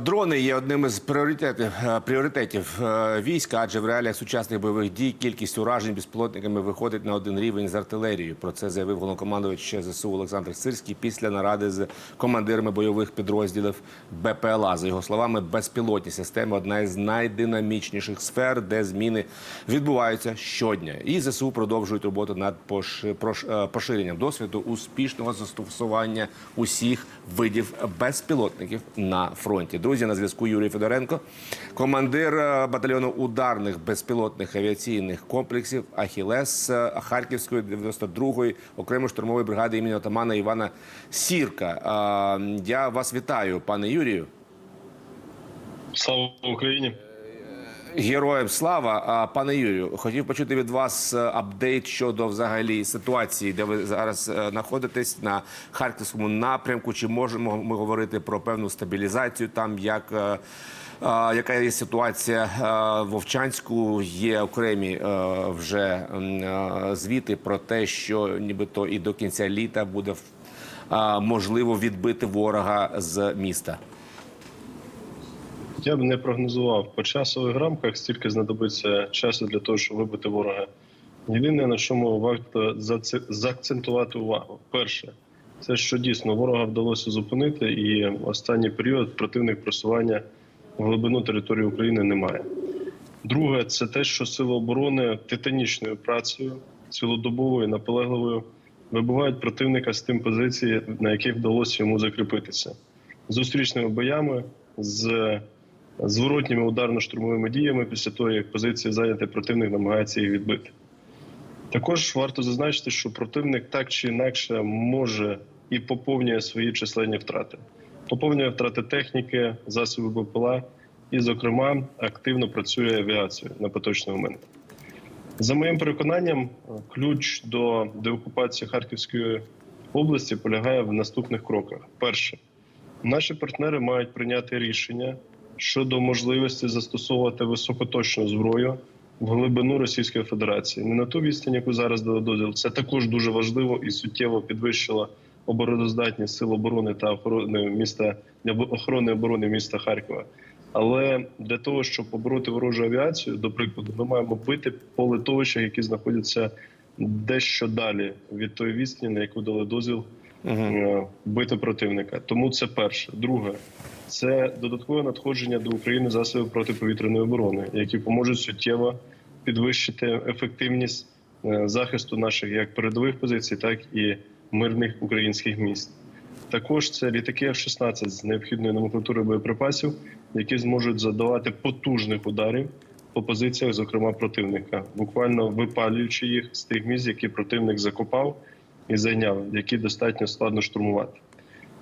Дрони є одним із пріоритетів е, пріоритетів е, війська, адже в реаліях сучасних бойових дій кількість уражень безпілотниками виходить на один рівень з артилерією. Про це заявив головнокомандувач ЗСУ Олександр Сирський після наради з командирами бойових підрозділів БПЛА. За його словами, безпілотні системи одна із найдинамічніших сфер, де зміни відбуваються щодня. І ЗСУ продовжують роботу над е, поширенням досвіду успішного застосування усіх видів безпілотників на фронті. Друзі, на зв'язку Юрій Федоренко, командир е, батальйону ударних безпілотних авіаційних комплексів Ахілес е, Харківської 92-ї окремої штурмової бригади імені отамана Івана Сірка. Е, Я вас вітаю, пане Юрію. Слава Україні! Героям слава, пане Юрію, хотів почути від вас е, апдейт щодо взагалі ситуації, де ви зараз е, знаходитесь на харківському напрямку. Чи можемо ми говорити про певну стабілізацію там? Як е, яка є ситуація в Вовчанську? Є окремі вже звіти про те, що нібито і до кінця літа буде можливо відбити ворога з міста. Я б не прогнозував по часових рамках, стільки знадобиться часу для того, щоб вибити ворога. Єдине, на чому варто заакцентувати увагу. Перше, це що дійсно ворога вдалося зупинити, і останній період противник просування в глибину території України немає. Друге, це те, що сили оборони титанічною працею, цілодобовою, наполегливою вибивають противника з тим позиції, на яких вдалося йому закріпитися зустрічними боями з зворотніми ударно-штурмовими діями після того, як позиції зайняті, противник намагається їх відбити. Також варто зазначити, що противник так чи інакше може і поповнює свої численні втрати. Поповнює втрати техніки, засобів БПЛА і, зокрема, активно працює авіацією на поточний момент. За моїм переконанням, ключ до деокупації Харківської області полягає в наступних кроках: перше, наші партнери мають прийняти рішення щодо можливості застосовувати високоточну зброю в глибину Російської Федерації, не на ту відстань, яку зараз дали дозвіл. Це також дуже важливо і суттєво підвищило обороноздатність сил оборони та охорони міста охорони оборони міста Харкова. Але для того, щоб побороти ворожу авіацію, до прикладу, ми маємо бити по литовищах, які знаходяться дещо далі від тої відстані, на яку дали дозвіл е, бити противника. Тому це перше. Друге, це додаткове надходження до України засобів протиповітряної оборони, які поможуть суттєво підвищити ефективність е, захисту наших як передових позицій, так і мирних українських міст. Також це літаки F-16 з необхідною номенклатурою боєприпасів, які зможуть задавати потужних ударів по позиціях, зокрема противника, буквально випалюючи їх з тих місць, які противник закопав і зайняв, які достатньо складно штурмувати.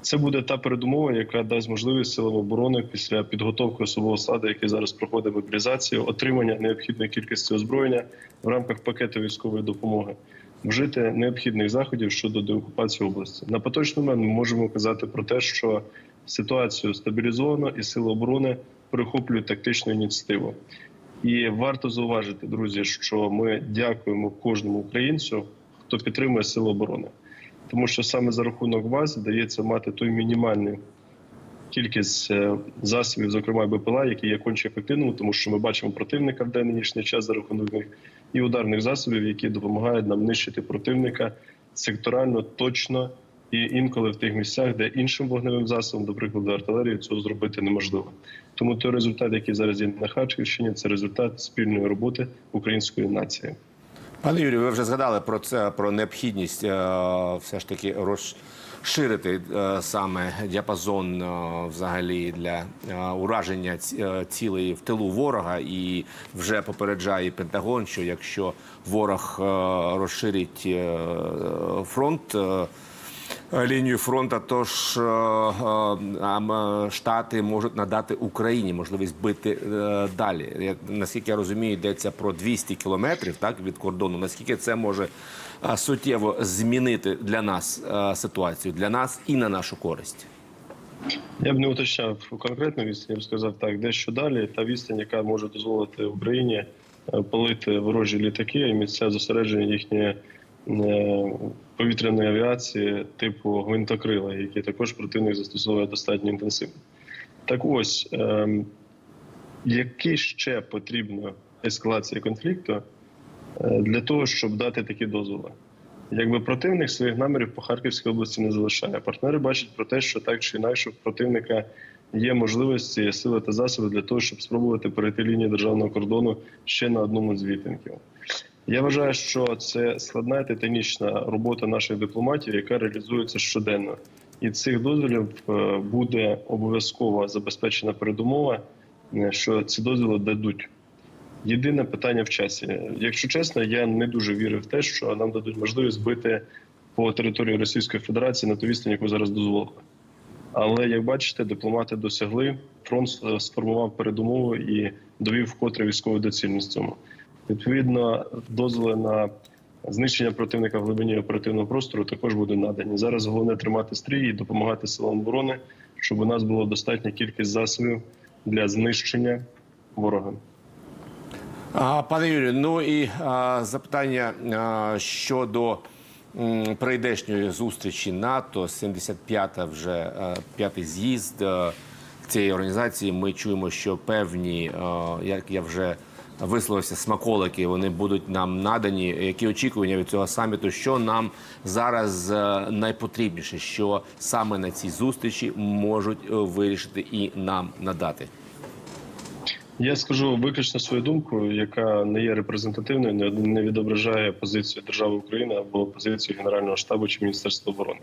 Це буде та передумова, яка дасть можливість силам оборони після підготовки особового складу, який зараз проходить мобілізацію, отримання необхідної кількості озброєння в рамках пакету військової допомоги, вжити необхідних заходів щодо деокупації області. На поточний момент ми можемо казати про те, що ситуацію стабілізовано і сили оборони перехоплюють тактичну ініціативу. І варто зауважити, друзі, що ми дякуємо кожному українцю, хто підтримує сили оборони, тому що саме за рахунок вас вдається мати той мінімальний кількість е, засобів, зокрема БПЛА, які є конче ефективними, тому що ми бачимо противника в денний нічний час за рахунок них і ударних засобів, які допомагають нам нищити противника секторально, точно і інколи в тих місцях, де іншим вогневим засобом, до прикладу, артилерії, цього зробити неможливо. Тому той результат, який зараз є на Харківщині, це результат спільної роботи української нації. Пане Юрію, ви вже згадали про це про необхідність е, все ж таки розширити е, саме діапазон е, взагалі для ураження ці- цілей в тилу ворога, і вже попереджає Пентагон, що якщо ворог розширить фронт. Е, Лінію фронту, тож е, е, штати можуть надати Україні можливість бити далі. Наскільки я розумію, йдеться про 200 кілометрів так від кордону. Наскільки це може суттєво змінити для нас ситуацію, для нас і на нашу користь? Я б не уточняв конкретну відстань, я б сказав так, дещо далі. Та відстань, яка може дозволити Україні палити ворожі літаки і місця зосередження е, повітряної авіації типу гвинтокрила, які також противник застосовує достатньо інтенсивно. Так ось, ем, які ще потрібна ескалація конфлікту е, для того, щоб дати такі дозволи? Якби противник своїх намірів по Харківській області не залишає. Партнери бачать про те, що так чи інакше в противника є можливості, сили та засоби для того, щоб спробувати перейти лінію державного кордону ще на одному з відтинків. Я вважаю, що це складна титанічна робота наших дипломатів, яка реалізується щоденно. І цих дозволів е, буде обов'язково забезпечена передумова, е, що ці дозволи дадуть. Єдине питання в часі. Якщо чесно, я не дуже вірю в те, що нам дадуть можливість бити по території Російської Федерації на ту відстань, яку зараз дозволили. Але як бачите, дипломати досягли, фронт сформував передумову і довів вкотре військову доцільність цьому. Відповідно, дозволи на знищення противника в глибині оперативного простору також будуть надані. Зараз головне тримати стрій і допомагати силам оборони, щоб у нас було достатня кількість засобів для знищення ворога. Пане Юрію, ну і а, запитання а, щодо прийдешньої зустрічі НАТО, 75-та вже а, п'ятий з'їзд цієї організації. Ми чуємо, що певні, а, як я вже висловився, смаколики вони будуть нам надані. Які очікування від цього саміту? Що нам зараз найпотрібніше, що саме на цій зустрічі можуть е, вирішити і нам надати? Я скажу виключно свою думку, яка не є репрезентативною, не- не відображає позицію держави України або позицію Генерального штабу чи Міністерства оборони.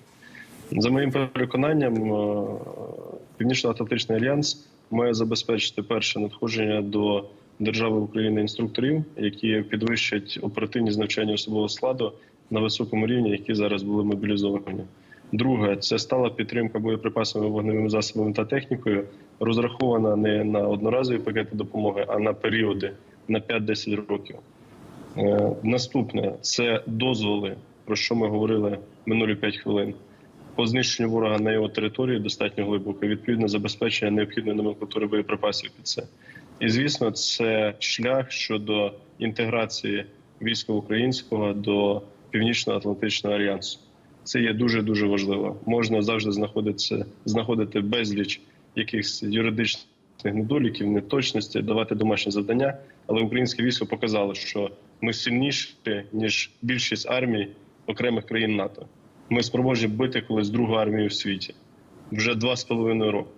За моїм переконанням, е, Північно-Атлантичний альянс має забезпечити перше надходження до держави України інструкторів, які підвищать оперативність навчання особового складу на високому рівні, які зараз були мобілізовані. Друге, це стала підтримка боєприпасами, вогневими засобами та технікою, розрахована не на одноразові пакети допомоги, а на періоди на 5-10 років. Е, Наступне це дозволи, про що ми говорили минулі 5 хвилин. По знищенню ворога на його території достатньо глибоко, відповідне забезпечення необхідної номенклатури боєприпасів під це. І звісно, це шлях щодо інтеграції війська українського до Північно-Атлантичного альянсу. Це є дуже дуже важливо. Можна завжди знаходитися, знаходити безліч якихось юридичних недоліків, неточностей, давати домашні завдання. Але українське військо показало, що ми сильніші ніж більшість армій окремих країн НАТО. Ми спроможні бити колись другу армію в світі вже два з половиною роки.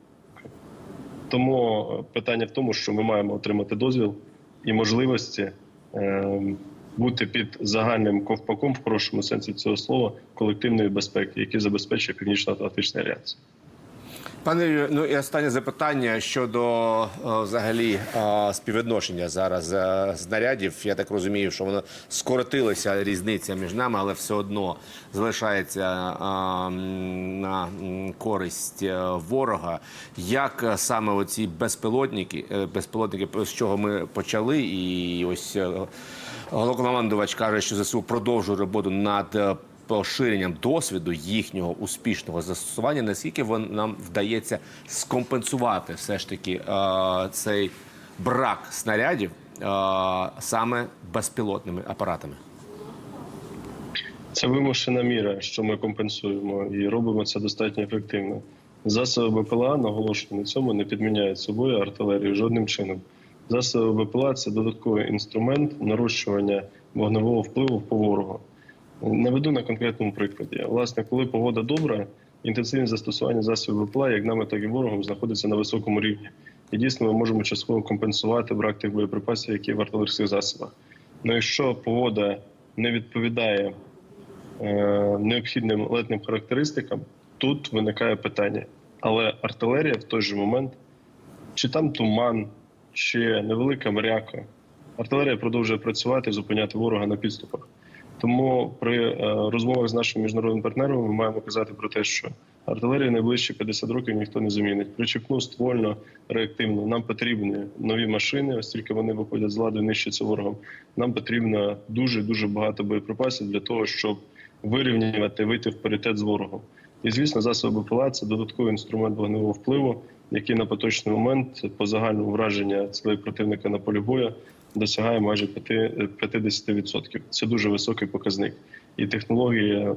Тому е, питання в тому, що ми маємо отримати дозвіл і можливості е, бути під загальним ковпаком в хорошому сенсі цього слова колективної безпеки, який забезпечує Північно-Атлантичний альянс. Пане Юрію, ну і останнє запитання щодо е, взагалі е, співвідношення зараз е, знарядів. Я так розумію, що воно скоротилася різниця між нами, але все одно залишається на користь ворога. Як саме оці безпілотники, безпілотники, з чого ми почали, і ось головнокомандувач каже, що ЗСУ продовжує роботу над. Поширенням досвіду їхнього успішного застосування, наскільки нам вдається скомпенсувати все ж таки е, цей брак снарядів е, саме безпілотними апаратами? Це вимушена міра, що ми компенсуємо, і робимо це достатньо ефективно. Засоби БПЛА, наголошую на цьому, не підміняють собою артилерію жодним чином. Засоби БПЛА це додатковий інструмент нарощування вогневого впливу по ворогу. Наведу на конкретному прикладі. Власне, коли погода добра, інтенсивність застосування засобів БПЛА, як нами, так і ворогом, знаходиться на високому рівні. І дійсно ми можемо частково компенсувати брак тих боєприпасів, які в артилерійських засобах. Ну якщо погода не відповідає е, необхідним летним характеристикам, тут виникає питання. Але артилерія в той же момент, чи там туман, чи невелика мряка, артилерія продовжує працювати, зупиняти ворога на підступах. Тому при е, розмовах з нашими міжнародними партнерами ми маємо казати про те, що артилерію найближчі 50 років ніхто не замінить. Причепну ствольно, реактивно. Нам потрібні нові машини, оскільки вони виходять з ладу і нищаться ворогом. Нам потрібно дуже дуже багато боєприпасів для того, щоб вирівнювати, вийти в паритет з ворогом. І звісно, засоби ПЛА – це додатковий інструмент вогневого впливу, який на поточний момент по загальному враження цілей противника на полі бою досягає майже 5 50%. Це дуже високий показник. І технології